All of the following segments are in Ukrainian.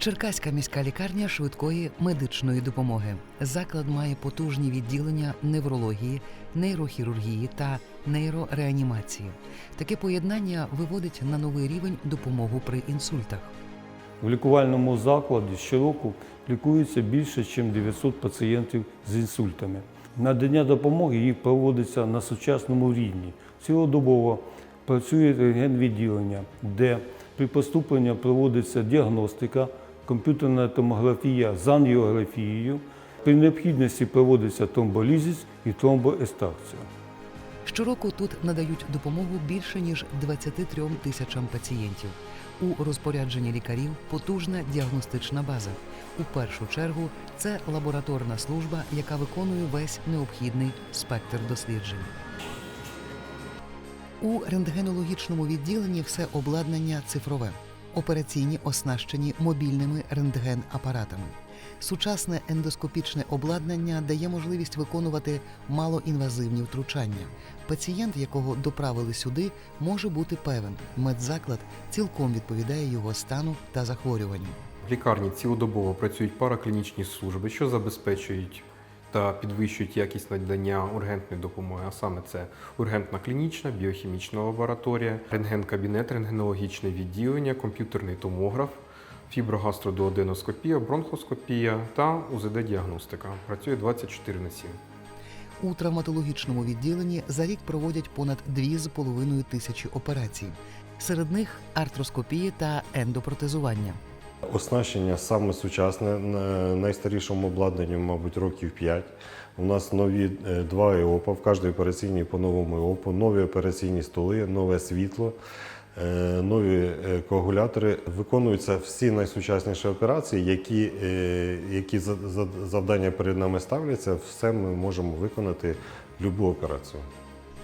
Черкаська міська лікарня швидкої медичної допомоги. Заклад має потужні відділення неврології, нейрохірургії та нейрореанімації. Таке поєднання виводить на новий рівень допомогу при інсультах. В лікувальному закладі щороку лікується більше, ніж 900 пацієнтів з інсультами. Надання допомоги їх проводиться на сучасному рівні. Цілодобово працює рентген-відділення, де при поступленні проводиться діагностика, комп'ютерна томографія з ангіографією. При необхідності проводиться тромболізис і тромбоестакція. Щороку тут надають допомогу більше ніж 23 тисячам пацієнтів. У розпорядженні лікарів потужна діагностична база. У першу чергу це лабораторна служба, яка виконує весь необхідний спектр досліджень. У рентгенологічному відділенні все обладнання цифрове. Операційні оснащені мобільними рентген-апаратами. Сучасне ендоскопічне обладнання дає можливість виконувати малоінвазивні втручання. Пацієнт, якого доправили сюди, може бути певен, медзаклад цілком відповідає його стану та захворюванню. В лікарні цілодобово працюють параклінічні служби, що забезпечують та підвищують якість надання ургентної допомоги. А саме це ургентна клінічна, біохімічна лабораторія, рентген-кабінет, рентгенологічне відділення, комп'ютерний томограф, фіброгастродуоденоскопія, бронхоскопія та УЗД-діагностика. Працює 24 на 7. У травматологічному відділенні за рік проводять понад 2,5 тисячі операцій. Серед них артроскопії та ендопротезування. Оснащення саме сучасне, на- найстарішому обладнанні, мабуть, років 5. У нас нові е, два ЕОПа, в кожній операційній по новому ЕОПу, нові операційні столи, нове світло, е, нові е, коагулятори. Виконуються всі найсучасніші операції, які, які за- за- завдання перед нами ставляться, все ми можемо виконати будь-яку операцію.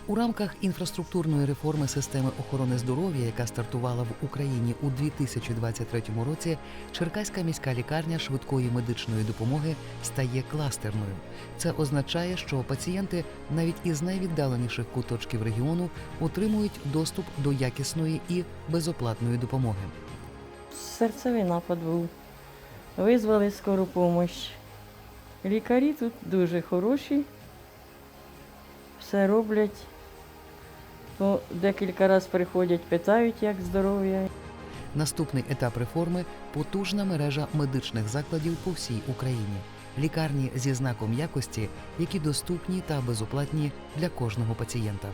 У рамках інфраструктурної реформи системи охорони здоров'я, яка стартувала в Україні у 2023 році, Черкаська міська лікарня швидкої медичної допомоги стає кластерною. Це означає, що пацієнти навіть із найвіддаленіших куточків регіону отримують доступ до якісної і безоплатної допомоги. Серцевий напад був. Визвали скору допомогу. Лікарі тут дуже хороші, все роблять. По декілька разів приходять, питають, як здоров'я. Наступний етап реформи потужна мережа медичних закладів по всій Україні. Лікарні зі знаком якості, які доступні та безоплатні для кожного пацієнта.